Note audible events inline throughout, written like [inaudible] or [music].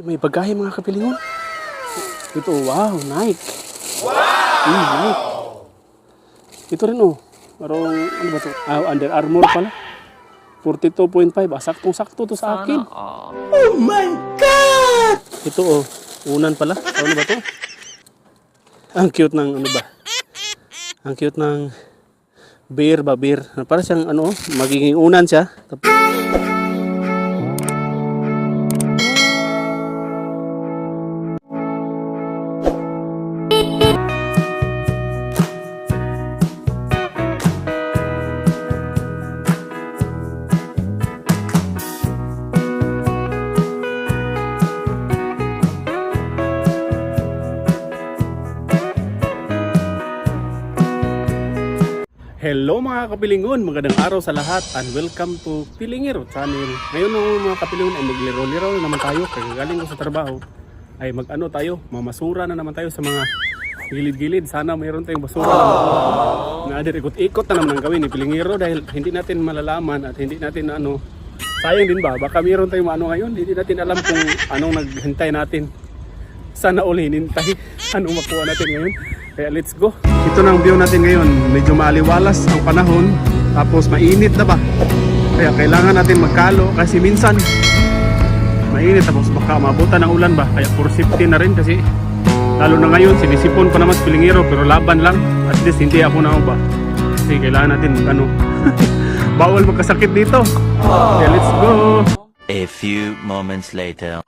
May bagahe mga kapilingon. Ito, wow, Nike. Wow! Mm, Nike. Ito rin oh. Parang, ano ba to? Ah, Under Armour pala. 42.5. Ah, saktong-sakto to sa akin. Oh my God! Ito oh. Unan pala. Ano ba to? Ang cute ng ano ba? Ang cute ng beer ba? Beer. Para siyang ano, magiging unan siya. Tapos, Hello mga kapilingon, magandang araw sa lahat and welcome to Pilingero channel. Ngayon mga kapilingon ay magliro-liro na naman tayo kaya galing ko sa trabaho ay mag-ano tayo, mamasura na naman tayo sa mga gilid-gilid. Sana mayroon tayong basura na. Na ikot-ikot na naman ang gawin ni Pilingero dahil hindi natin malalaman at hindi natin ano, sayang din ba? Baka mayroon tayong ano ngayon, hindi natin alam kung anong naghintay natin. Sana uli hinintay anong makuha natin ngayon. Kaya let's go. Ito na ang view natin ngayon. Medyo maaliwalas ang panahon. Tapos mainit na ba? Kaya kailangan natin magkalo kasi minsan mainit tapos baka mabutan ng ulan ba? Kaya for safety na rin kasi lalo na ngayon sinisipon pa naman sa pilingero pero laban lang. At least hindi ako na ba? Kasi kailangan natin ano [laughs] bawal magkasakit dito. Kaya let's go. A few moments later.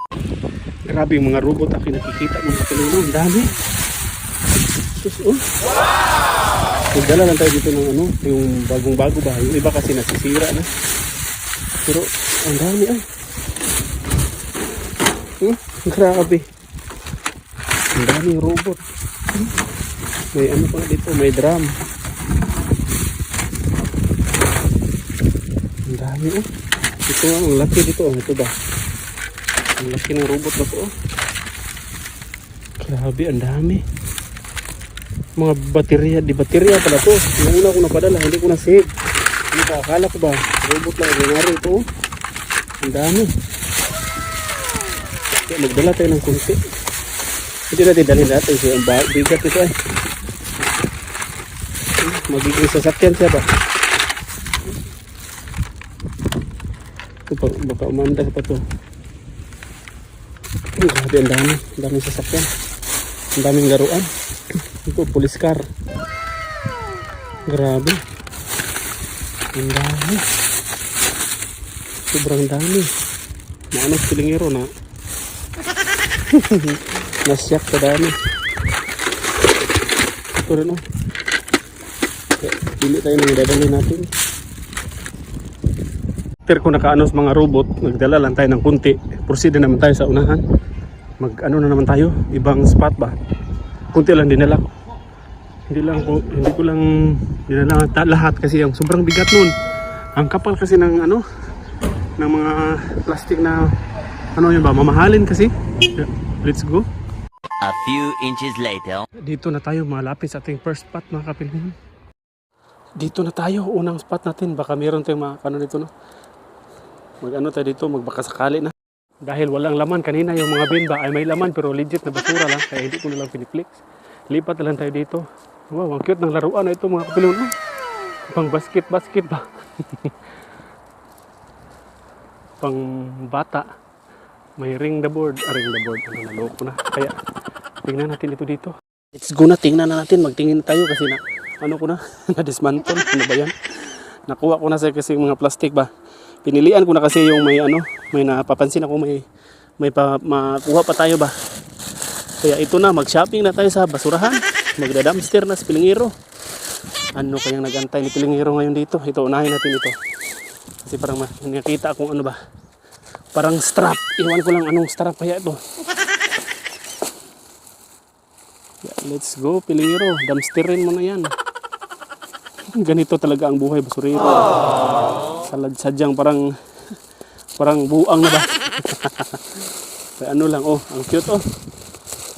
Grabe yung mga robot ako nakikita ng kapilino. Ang dami. Sus, oh. Nagdala lang tayo dito ng ano, yung bagong-bago ba. Yung iba kasi nasisira na. Pero, ang dami ay. Hmm? Grabe. Ang daming robot. Hmm? May ano pa dito, may drum. Ang dami oh. Ito ang laki dito. Oh. Ito ba? Ang laki ng robot na to. Oh. Grabe, ang dami. Mga baterya, di baterya pala to. Yung una ko napadala, hindi ko na-save. Ano pa, akala ko ba? Robot lang, ordinary ito. Ang dami. Kaya magdala tayo ng kunti. Hindi natin dalhin natin kasi ang bigat ito ay. Magiging sasakyan siya ba? Ito pa, baka umanda pa to. Grabe, ang dami. Ang daming sasakyan. Ang daming laruan. Ito, police car. Grabe. Ang dami. Sobrang dami. Maano sa pilingero na. [laughs] Nasyak sa dami. Ito rin oh. Kaya, Pili tayo ng dadali natin. After ko nakaanos mga robot, nagdala lang tayo ng kunti. Proceed na naman tayo sa unahan. Mag ano na naman tayo, ibang spot ba. Kunti lang dinala ko. Hindi lang ko, hindi ko lang dinala lahat kasi yung sobrang bigat nun. Ang kapal kasi ng ano, ng mga plastic na ano yun ba, mamahalin kasi. Let's go. A few inches later. Dito na tayo malapit sa ating first spot mga kapilin. Dito na tayo, unang spot natin. Baka meron tayong mga ano dito no. Mag ano tayo dito, magbaka sakali na. Dahil walang laman kanina yung mga bin ba ay may laman pero legit na basura lang kaya hindi ko na lang piniflix. Lipat lang tayo dito. Wow, ang cute ng laruan na ito mga kapilin. no? Pang basket basket ba? [laughs] Pang bata. May ring the board. Ah, ring the board. Ano, naloko na. Kaya tingnan natin ito dito. Let's go na, tingnan na natin. Magtingin tayo kasi na, ano ko na, [laughs] na-dismantle. Ano ba yan? Nakuha ko na sa kasi mga plastic ba. Pinilian ko na kasi yung may ano, may napapansin ako may may pa, makuha pa tayo ba. Kaya ito na, mag-shopping na tayo sa basurahan. Magda-dumpster na sa Pilingiro. Ano kayang nagantay ni Pilingiro ngayon dito? Ito, unahin natin ito. Kasi parang nakita akong ano ba. Parang strap. Iwan ko lang anong strap kaya ito. Yeah, let's go, Pilingiro. Dumpsterin mo na yan. Ganito talaga ang buhay basurero. Salad sadyang parang parang buang na ba? [laughs] Kaya ano lang, oh, ang cute oh.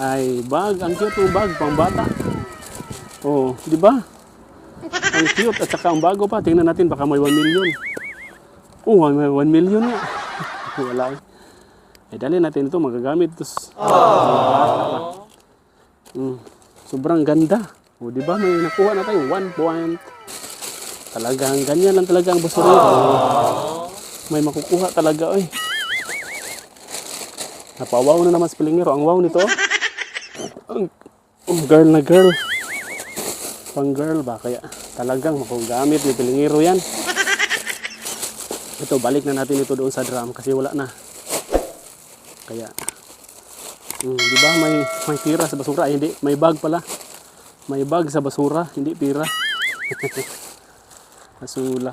Ay, bag, ang cute ng bag, pang bata. Oh, di ba? Ang cute at saka ang bago pa. Tingnan natin baka may 1 million. Oh, may 1 million nga. [laughs] Wala. eh. Dali natin ito, magagamit ito. s- sa mga bata pa. Mm, sobrang ganda. O, di ba? May nakuha na tayo. One point. Talagang ganyan lang talaga ang basurero. May makukuha talaga, oy. Napawaw na naman sa pilingero. Ang wow nito. Ang ang girl na girl. Pang girl ba? Kaya talagang makugamit ni pilingero yan. Ito, balik na natin ito doon sa drum kasi wala na. Kaya, mm, di ba may, may pira sa basura? Ay, hindi, may bag pala. May bag sa basura, hindi pira. [laughs] Asula.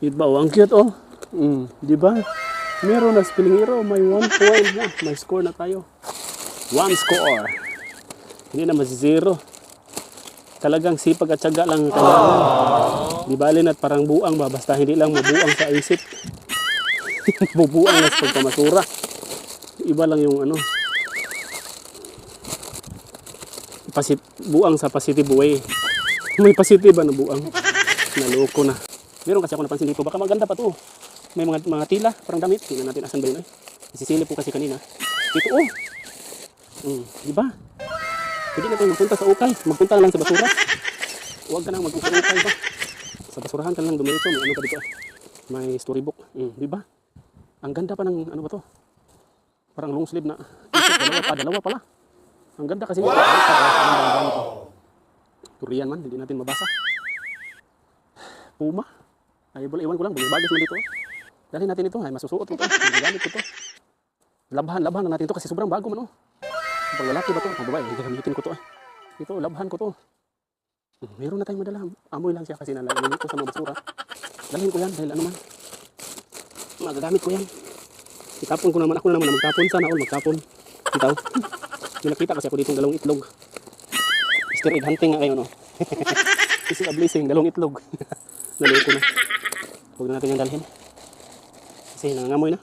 Di ba? Oh, ang cute oh. Mm, di ba? Meron na spelling hero, may one point na. May score na tayo. One score. Hindi na mas zero. Talagang sipag at syaga lang ang kailangan. Di bali na parang buang ba, basta hindi lang mabuang sa isip. [laughs] Bubuang na pagkamasura. Iba lang yung ano. Pasit buang sa positive way. May positive ba na buang? Naloko na. Meron kasi ako napansin dito, baka maganda pa to. May mga mga tila, parang damit. Tingnan natin asan ba yun eh. Isisilip po kasi kanina. Dito oh. Mm, di ba? Hindi na tayo magpunta sa ukay. Magpunta lang sa basura. Huwag ka nang magpunta sa ukay ba? Sa basurahan ka lang dumiretso. May ano pa dito ah. May storybook. Mm, di ba? Ang ganda pa ng ano ba to? Parang long sleeve na. Dalawa pa, dalawa pala. Ang ganda kasi. Wow! Korean man, hindi natin mabasa. Puma. Ay, wala, iwan ko lang. Bagay man dito. Dali natin ito. Ay, masusuot ko ito. Magagamit ko ito. Labhan, labhan na natin ito kasi sobrang bago man oh. Pag lalaki ba ito? Pag babae, hindi gamitin ko ito eh. Ito, labhan ko to. Hmm, Meron na tayong madala. Amoy lang siya kasi nalagyan ko sa mga basura. Dalhin ko yan dahil ano man. Magagamit ko yan. Itapon ko naman. Ako na naman na magtapon. Sana all magtapon. Ikaw. May nakita kasi ako dito dalawang itlog. Easter egg hunting nga kayo no. [laughs] This is a blessing. Dalawang itlog. [laughs] Naloko na. Huwag na natin yung dalhin. Kasi nangangamoy na.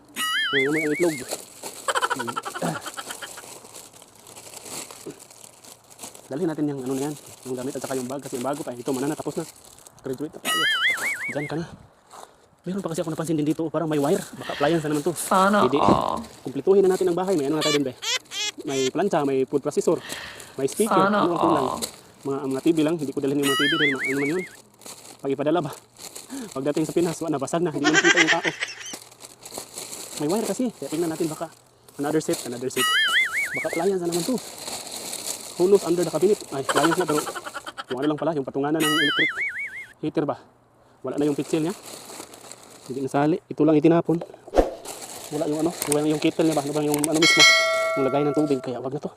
Nangangamoy ang itlog. Dalhin natin yung ano na yan. Yung gamit at saka yung bag. Kasi yung bago pa. Ito mana na. Tapos na. Graduate na tayo. Diyan ka na. Meron pa kasi ako napansin din dito. Parang may wire. Baka appliance na naman to. Sana Hindi. Kumplituhin na natin ang bahay. May ano na tayo din be. May plancha, may food processor, may speaker. Sana ano ang kulang? all. Mga, mga TV lang. Hindi ko dalhin yung mga TV dahil ano man yun. Pag ipadala ba? Pagdating sa Pinas, wala, basag na. Hindi mo nakita yung tao. May wire kasi. Kaya tingnan natin baka. Another set, another set. Baka appliance na naman to. Hulos under the cabinet. Ay, appliance na pero yung ano lang pala, yung patunganan ng electric heater ba? Wala na yung pitsil niya. Hindi nasali. Ito lang itinapon. Wala yung ano, wala yung kettle niya ba? Ano yung ano mismo? Yung lagay ng tubig. Kaya wag na to.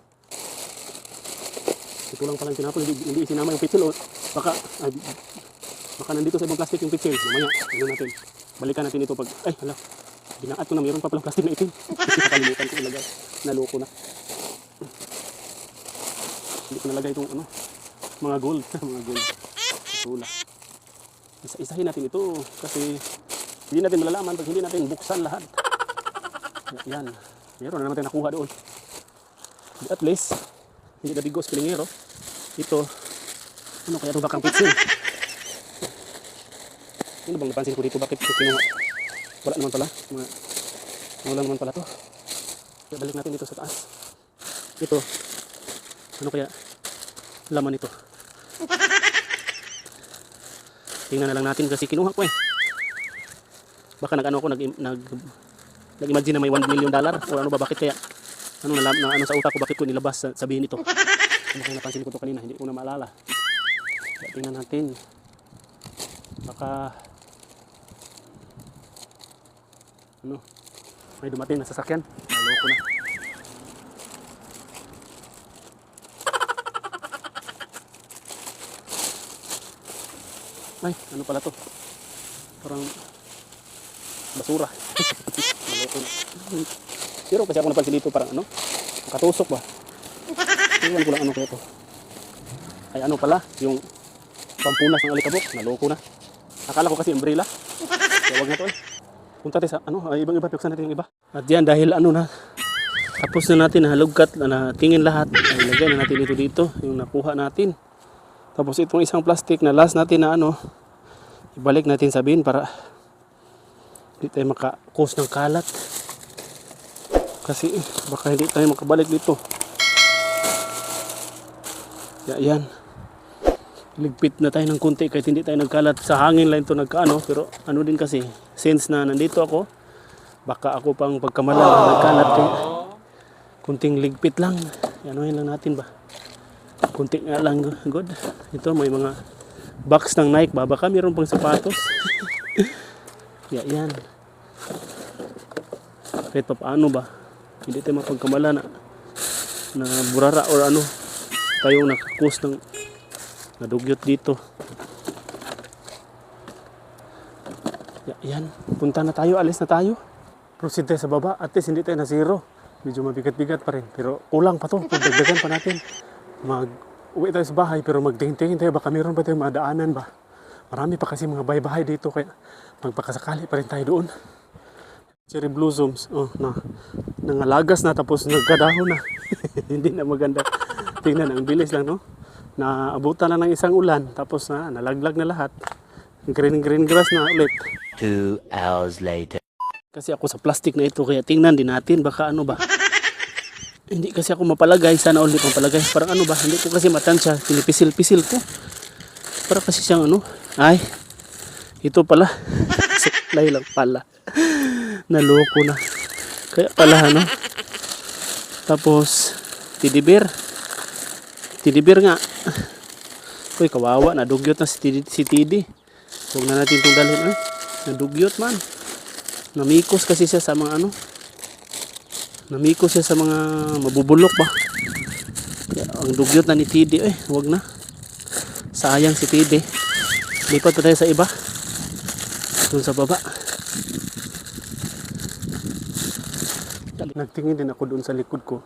Ito lang pala yung tinapon. Hindi, hindi isinama yung pitsil. O baka, ay, baka nandito sa ibang plastic yung pitsil. Mamaya, ano natin. Balikan natin ito pag, ay, hala. Binaat ko na mayroon pa palang plastic na itim. [laughs] Nakalimutan ko ilagay. Naloko na. Hindi ko nalagay itong ano, mga gold. [laughs] mga gold. Tula. Isa-isahin natin ito kasi hindi natin malalaman pag hindi natin buksan lahat. [laughs] Yan. Meron na naman tayo nakuha doon. At least, hindi na bigos pilingero. Ito, ano kaya ito bakang pitsil? Ano bang napansin ko dito? Bakit ko kinuha? Wala naman pala. Mga, wala naman pala to. Kaya balik natin dito sa taas. Ito, ano kaya laman ito? Tingnan na lang natin kasi kinuha ko eh. Baka nag-ano ako, nag, nag, nag-imagine na may 1 million dollar o ano ba, bakit kaya? Ano na, na ano sa utak ko, bakit ko nilabas sa sabihin ito? Ano kaya napansin ko to kanina, hindi ko na maalala. Tingnan natin. Baka, ano, may dumating na sasakyan. Naloko na. Ay, ano pala to? Parang basura. Naloko na. Pero kasi ako napansin dito parang ano? Nakatusok ba? Iwan ko lang ano kaya to. Ay ano pala, yung pampunas ng alikabok, naloko na. Akala ko kasi umbrella. Kaya wag na to eh. Punta tayo sa ano, ay, ibang iba, piksan natin yung iba. At yan, dahil ano na, tapos na natin nahalugkat, na tingin lahat, ay na natin ito dito, yung nakuha natin. Tapos itong isang plastic na last natin na ano, ibalik natin sa bin para hindi tayo maka-cause ng kalat. Kasi baka hindi tayo makabalik dito. Ya, yan. Ligpit na tayo ng konti kahit hindi tayo nagkalat sa hangin lang ito nagkaano. Pero ano din kasi, since na nandito ako, baka ako pang pagkamalan nagkalat kaya kunting ligpit lang. Anuhin lang natin ba? Kunti nga lang good. Ito may mga box ng Nike ba? Baka mayroon pang sapatos. [laughs] ya, yan. Kahit pa paano ba? Hindi tayo mapagkamala na na burara or ano tayong nakakus ng nadugyot dito. Ya- yan, punta na tayo, alis na tayo. Proceed tayo sa baba, at least hindi tayo na zero. Medyo mabigat-bigat pa rin, pero kulang pa to, pagdagdagan pa natin. Mag uwi tayo sa bahay, pero magtingin-tingin tayo, baka meron pa tayong madaanan ba. Marami pa kasi mga bahay-bahay dito, kaya magpakasakali pa rin tayo doon. Cherry blossoms, oh, na, nangalagas na tapos nagkadahon na. [laughs] hindi na maganda. Tingnan, ang bilis lang, no? Naabutan na ng isang ulan, tapos na, nalaglag na lahat. Green green grass na ulit. Two hours later. Kasi ako sa plastic na ito, kaya tingnan din natin, baka ano ba. hindi kasi ako mapalagay, sana ulit mapalagay. Parang ano ba, hindi ko kasi matansya, pinipisil-pisil ko. Para kasi siyang ano, ay, ito pala. [laughs] Suklay lang pala. Naloko na. Kaya pala ano. Tapos, tidibir. Tidibir nga. Uy, kawawa, nadugyot na si Tidi. Si Tidi. Huwag na natin itong dalhin. Eh. Nadugyot man. Namikos kasi siya sa mga ano. Namikos siya sa mga mabubulok ba. Kaya ang dugyot na ni Tidi. Eh, huwag na. Sayang si Tidi. Lipat pa tayo sa iba. Doon sa baba. Nagtingin din ako doon sa likod ko.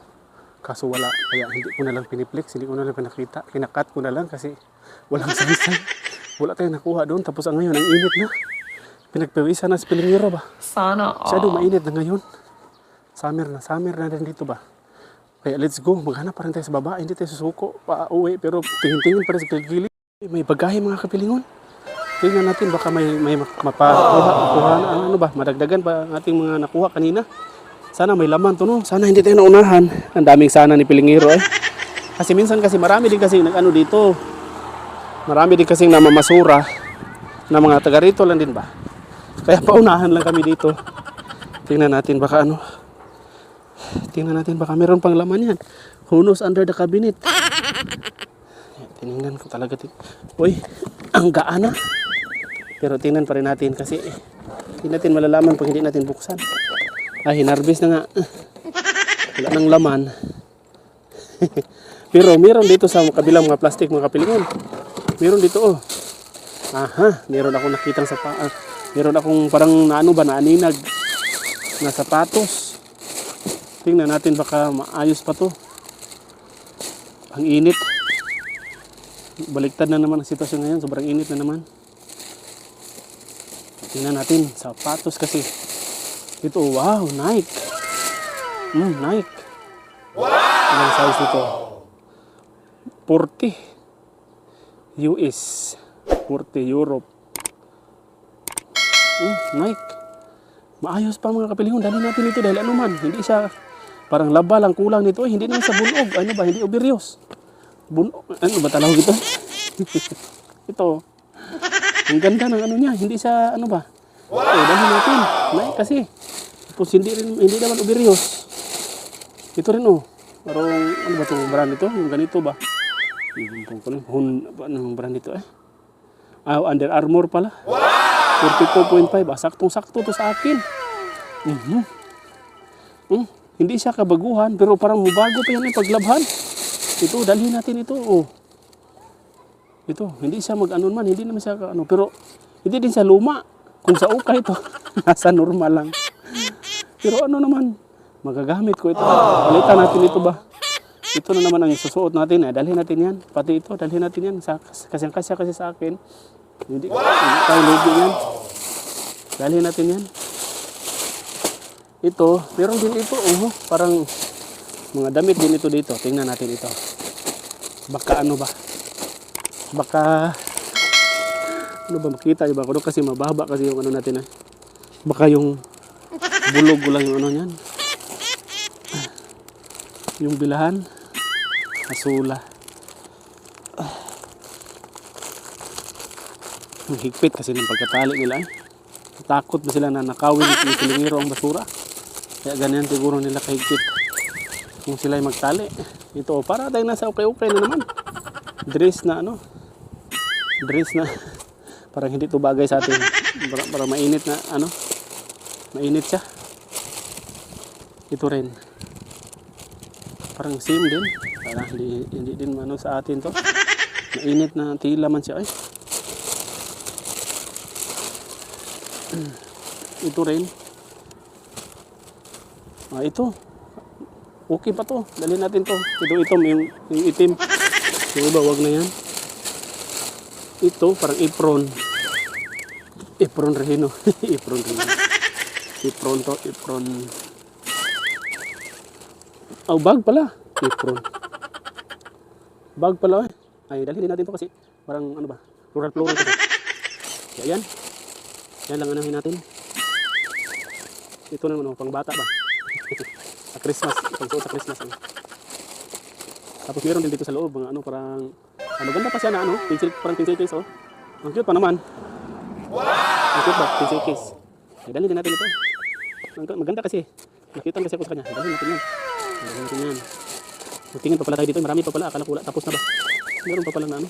Kaso wala. Kaya hindi ko na lang piniplex. Hindi ko na lang pinakita. Kinakat ko na lang kasi walang saysay. Wala tayong nakuha doon. Tapos ang ngayon, ang init na. Pinagpawisan na sa pilingiro ba? Sana Masyado all. mainit na ngayon. Summer na, summer na rin dito ba? Kaya let's go, maghanap pa rin tayo sa baba. Hindi tayo susuko, pa uwi. Pero tingin-tingin pa rin sa gilid. May bagahe mga kapilingon. Tingnan natin, baka may, may mapakuha, na, ano ba, madagdagan pa ang ating mga nakuha kanina. Sana may laman to, no? Sana hindi tayo naunahan. Ang daming sana ni Pilingiro, eh. Kasi minsan kasi marami din kasi nag-ano dito. Marami din kasi namamasura na mga taga rito lang din ba? Kaya paunahan lang kami dito. Tingnan natin baka ano. Tingnan natin baka meron pang laman yan. Who knows under the cabinet. Tinignan ko talaga. Ting Uy, ang gaan na. Pero tingnan pa rin natin kasi eh, hindi natin malalaman pag hindi natin buksan. Ay, hinarbis na nga. Wala nang laman. [laughs] Pero meron dito sa kabilang mga plastic mga kapilingon. Meron dito oh. Aha, meron akong nakitang sa ah, meron akong parang naano ba naaninag na sapatos. Tingnan natin baka maayos pa to. Ang init. Baliktad na naman ang sitwasyon ngayon, sobrang init na naman. Tingnan natin, sapatos kasi. Ito, wow, Nike. Hmm, Nike. Wow! Ilang size ito? 40 US 40 Europe. Hmm, Nike. Maayos pa mga kapilingon dali natin ito dahil ano man hindi siya parang laba lang kulang nito. Eh, hindi naman sa bunog. Ano ba hindi oberyos bunog. Ano ba tawag ito? [laughs] Ito. Ang ganda ng ano niya. Hindi siya ano ba? Wow! oh, dali natin. Nike kasi tapos hindi rin hindi naman oberyos ito rin oh parang ano ba itong brand ito yung ganito ba yung kung hun, anong brand ito eh? Ah, Under Armour pala. Wow! 42.5. Ah, saktong-sakto to sa akin. Mhm. Mm, hindi siya kabaguhan, pero parang mabago pa yan yung paglabhan. Ito, dalhin natin ito. Oh. Ito, hindi siya mag-anon man, hindi naman siya ano, pero hindi din siya luma. Kung sa uka ito, [laughs] nasa normal lang. Pero ano naman, magagamit ko ito. Palitan natin ito ba? Ito na naman ang isusuot natin. Eh. Dalhin natin yan. Pati ito, dalhin natin yan. Sa, kasi ang kasya kasi sa akin. Hindi, hindi tayo lugi yan. Dalhin natin yan. Ito, meron din ito. Oh, parang mga damit din ito dito. Tingnan natin ito. Baka ano ba? Baka ano ba makita iba ko kasi mababa kasi yung ano natin eh. Baka yung bulog ko lang yung ano niyan. yung bilahan. Asula. Ang higpit kasi ng pagkatali nila eh. Takot ba sila na nakawin ng silingiro ang basura? Kaya ganyan siguro nila kahigpit. Kung sila ay magtali. Ito, para tayo nasa okay-okay na naman. Dress na ano. Dress na. Parang hindi to bagay sa atin. Para, para mainit na ano. Mainit siya. Ito rin. Parang same din. Parang hindi, hindi din ano sa atin to. Mainit na tila man siya. Ay. [clears throat] Ito rin. Ah, ito. Okay pa to. Dali natin to. Ito, ito, yung, yung itim. Yung iba, wag na yan. Ito, parang apron. Apron rin, no? [laughs] apron rin. Apron to, apron. Oh, bag pala. Apron. Bag pala, eh. Ay, dalhin natin to kasi parang, ano ba, floral-floral kasi. Kaya yan. Yan lang anahin natin. Ito naman, oh, pang bata ba? [laughs] sa Christmas, pang sa Christmas. Ano. Tapos meron din dito sa loob, mga ano, parang, ah, maganda pa siya na, ano, pencil, parang pencil case, oh. Ang cute pa naman. Wow! Ang cute ba? Pencil case. Ay, dalhin din natin ito. Maganda kasi. Nakita kasi ako sa kanya. Dalhin natin yan. Dalhin natin yan. Pa pala tayo dito. Marami pa pala. Akala ko. Tapos na ba? Meron pa pala na ano.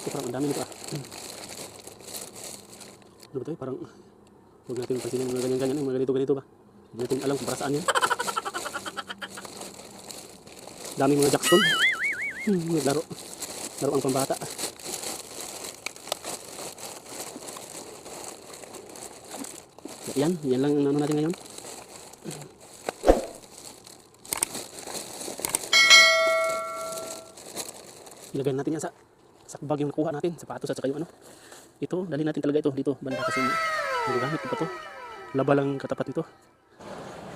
Ito parang ang dami nito ah. Ano ba tayo? Parang huwag natin pansinin mga ganyan-ganyan. Mga ganito-ganito ba? Hindi natin alam kung para saan yan. Daming mga Jackson. Hmm, laro. Laro ang pambata. Yan, yan lang ang ano natin ngayon. Ilagay natin yan sa sa bag yung nakuha natin, sapatos at saka yung ano. Ito, dali natin talaga ito dito, banda kasi magagamit pa to. Laba lang katapat nito.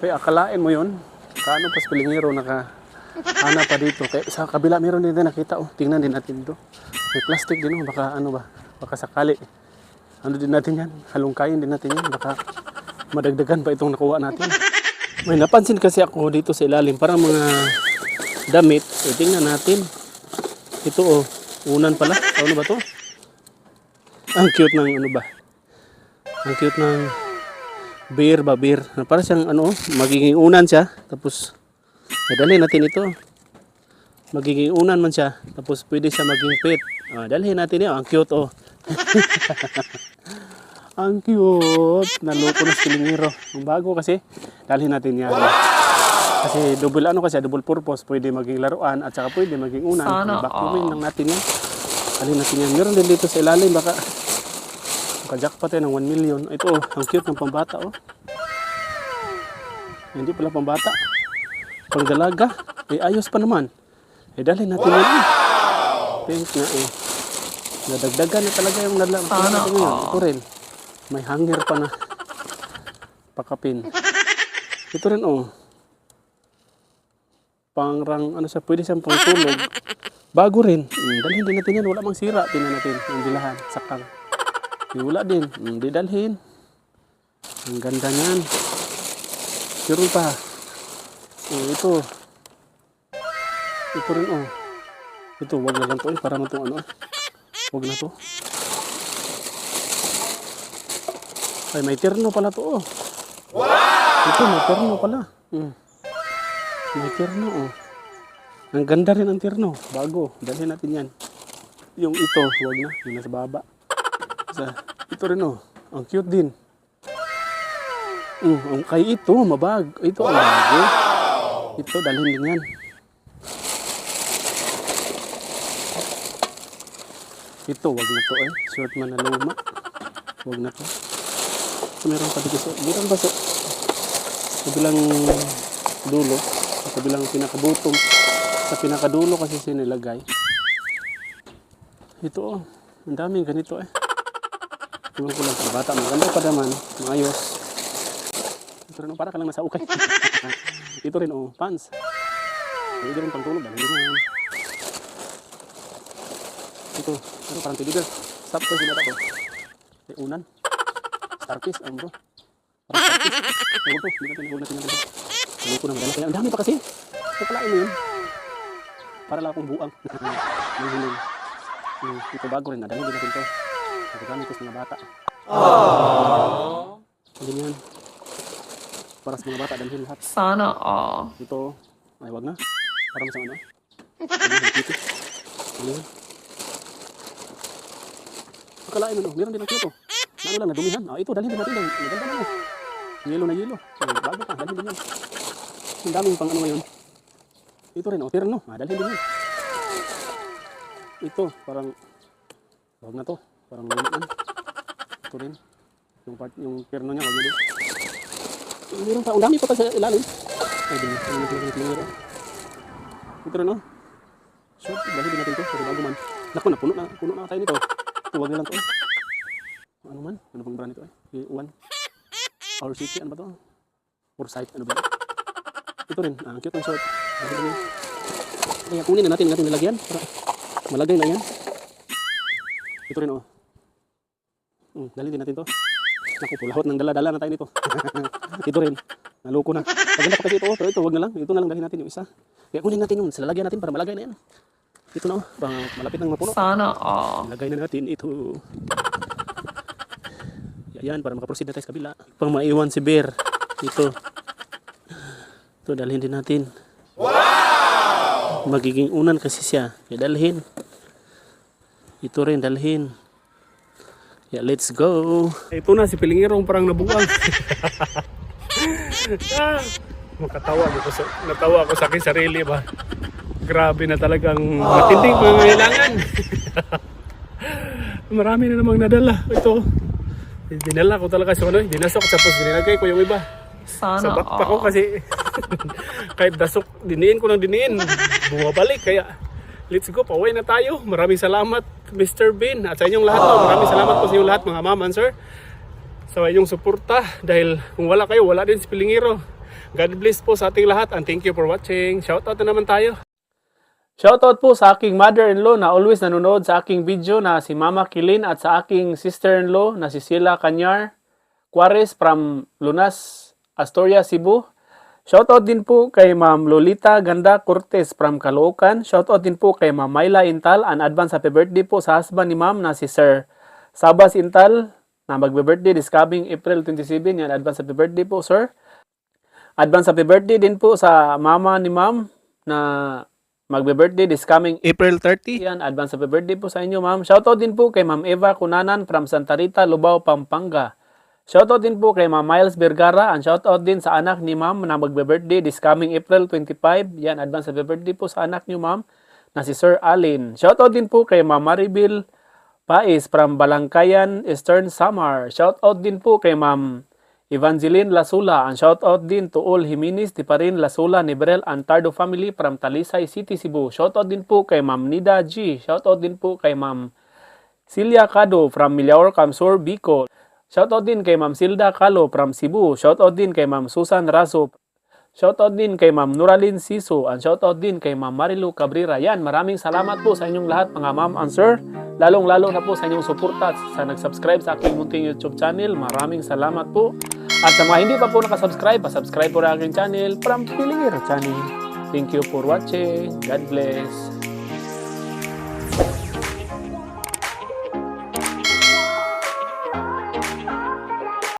Kaya akalain mo yun, kaano pas pilingero naka ana pa dito. Kaya sa kabila meron din nakita oh. Tingnan din natin dito. May plastic din oh, baka ano ba, baka sakali. Ano din natin yan, halongkayin din natin yan, baka madagdagan pa itong nakuha natin. May napansin kasi ako dito sa ilalim, parang mga damit. E, tingnan natin. Ito oh, unan pala. Ano ba to? Ang cute ng ano ba? Ang cute ng beer ba beer. Para siyang ano, magiging unan siya. Tapos, eh, dali natin ito. Magiging unan man siya. Tapos pwede siya maging pet. Ah, dalhin natin yun. Ang cute oh. [laughs] Ang cute. Naloko na si Kilingiro. Ang bago kasi, dalhin natin yan. Kasi double ano kasi, double purpose. Pwede maging laruan at saka pwede maging unan. Sana Vacuumin lang natin yan. Dalhin natin yan. Meron din dito sa ilalim. Baka makajackpot tayo ng 1 million. Ito oh, ang cute ng pambata oh. Hindi pala pambata. Pang dalaga. Eh ayos pa naman. Eh dalhin natin yan. eh. Pink na eh. Nadagdagan na talaga yung nala. Sana natin ngayon. all. Ito rin. May hanger pa na. Pakapin. Ito rin oh. Pangrang ano siya, pwede siyang pangtulog. Bago rin. Mm, dalhin din natin yan. Wala mang sira. Tingnan natin. Ang bilahan. Sakang. Eh, wala din. Mm, di dalhin. Ang ganda niyan. Meron pa. Oh, ito. Ito rin oh. Ito, wag na lang to eh. Para mo itong ano. Wag na to. Ay, may terno pala to oh. Ito, may terno pala. Mm. May terno oh. Ang ganda rin ang terno. Bago. Dalhin natin yan. Yung ito, wag na. Yung nasa baba. Sa, ito rin oh. Ang cute din. Mm, ang kay ito, mabag. Ito ang bago. Ito, dalhin din yan. Ito, wag na to eh. Short man na luma. Wag na to. So, meron pa dito meron pa sa, kabilang dulo. Sa kabilang pinakabutong. Sa pinakadulo kasi sinilagay. Ito oh. Ang daming ganito eh. Iwan ko lang sa bata. Maganda pa naman. Maayos. Ito rin oh. Para ka lang nasa ukay. [laughs] Ito rin oh. Pants. Pwede rin pang tulog. Dahil yan. Ito. Ano parang bear. Stop ko sinata ko. May unan. Starfish. Ano bro? Parang starfish. Ewan ko. Hindi natin. Huwag natin natin. Ewan ko na maganda. Kaya ang dami pa kasi. Kukulain mo yun. Para lang akong buang. [laughs] May hiling. Hmm, ito bago rin. Nadali din natin to. Nagagamit ko sa mga bata. Hindi yan. Para sa mga bata, dalhin lahat. Sana all. Ito, ay wag na. Para sa ano. [laughs] Ano. Ano yun? Akalain mo, no? meron din ang kyoto. Ano lang, nadumihan. Ah, ito, dalhin din natin. Maganda na. Yelo na yelo. Bago pa, dalhin din yan. Ang daming pang ano ngayon. Ito rin, oh, terno. Ah, dalhin din yan. Ito, parang, wag na to. Parang lumit yan. Ito rin. Yung, part, yung terno niya, wag na din. Meron pa, ang dami pa pa sa ilalim. Ay, din. Ang pa sa Ito rin, oh. Sure, dahil din natin ito. Pero bago man. Naku, na, puno na, puno na tayo nito. Ito, wag na lang to. eh. Ano man? Ano bang brand ito eh? Yung One. Our City, ano ba to? Foresight, ano ba? Ito rin, ah, cute ang short. Kaya kunin na natin natin nilagyan. Para malagay na yan. Ito rin, oh. Hmm, dali din natin to. Naku, pulahot ng dala-dala na tayo nito. [laughs] ito rin. Naloko na. Maganda pa kasi ito, oh, pero ito, wag na lang. Ito na lang dalhin natin yung isa. Kaya kunin natin yung salalagyan natin para malagay na yan. Ito na, oh. Pang malapit ng mapuno. Sana all. Lagay na natin ito. Yan, para makaproceed na tayo sa kabila. Pang maiwan si Bear. Ito. Ito, dalhin din natin. Wow! Magiging unan kasi siya. Kaya dalhin. Ito rin, dalhin. Yeah, let's go. Ito na, si Pilingirong parang nabuwag. [laughs] ah, makatawa ako sa, natawa ako sa aking sarili ba. Grabe na talagang matinding pangangailangan. [laughs] Marami na namang nadala. Ito. Dinala ko talaga sa ano, eh, dinasok tapos dinilagay ko yung iba. Sa Sana backpack ko kasi [laughs] kahit dasok, diniin ko ng diniin, bumabalik. Kaya let's go, pauwi na tayo. Maraming salamat Mr. Bean at sa inyong lahat. No, maraming salamat po sa inyong lahat mga ma'am and sir. Sa inyong suporta dahil kung wala kayo, wala din si Pilingiro. God bless po sa ating lahat and thank you for watching. Shoutout na naman tayo. Shoutout po sa aking mother-in-law na always nanonood sa aking video na si Mama Kilin at sa aking sister-in-law na si Sheila Canyar Juarez from Lunas, Astoria, Cebu. Shoutout din po kay Ma'am Lolita Ganda Cortez from Caloocan. Shoutout din po kay Ma'am Myla Intal. An advance happy birthday po sa husband ni Ma'am na si Sir Sabas Intal na magbe-birthday this coming April 27. Yan, advance happy birthday po, sir. Advance happy birthday din po sa mama ni Ma'am na magbe-birthday this coming April 30. Yan, advance happy birthday po sa inyo, Ma'am. Shoutout din po kay Ma'am Eva Kunanan from Santa Rita, Lubao, Pampanga. Shoutout din po kay Ma'am Miles Vergara and shoutout din sa anak ni Ma'am na magbe-birthday this coming April 25. Yan, advance happy birthday po sa anak niyo, Ma'am, na si Sir Alin. Shoutout din po kay Ma'am Maribel Pais from Balangkayan, Eastern Samar. Shoutout din po kay Ma'am Evangeline Lasula and shoutout din to all Jimenez, Tiparin, Lasula, Nebrel and Tardo family from Talisay City, Cebu. Shoutout din po kay Ma'am Nida G. Shoutout din po kay Ma'am Celia Cado from Milaor, Camsor, Bicol. Shoutout din kay Ma'am Silda Calo from Cebu. Shoutout din kay Ma'am Susan Raso. Shoutout din kay Ma'am Nuralin Siso and shoutout din kay Ma'am Marilu Cabrera. Yan, maraming salamat po sa inyong lahat mga ma'am and sir. Lalong-lalo na po sa inyong suporta sa nag-subscribe sa aking munting YouTube channel. Maraming salamat po. At sa mga hindi pa po nakasubscribe, pa-subscribe po na aking channel from Pilingiro Channel. Thank you for watching. God bless.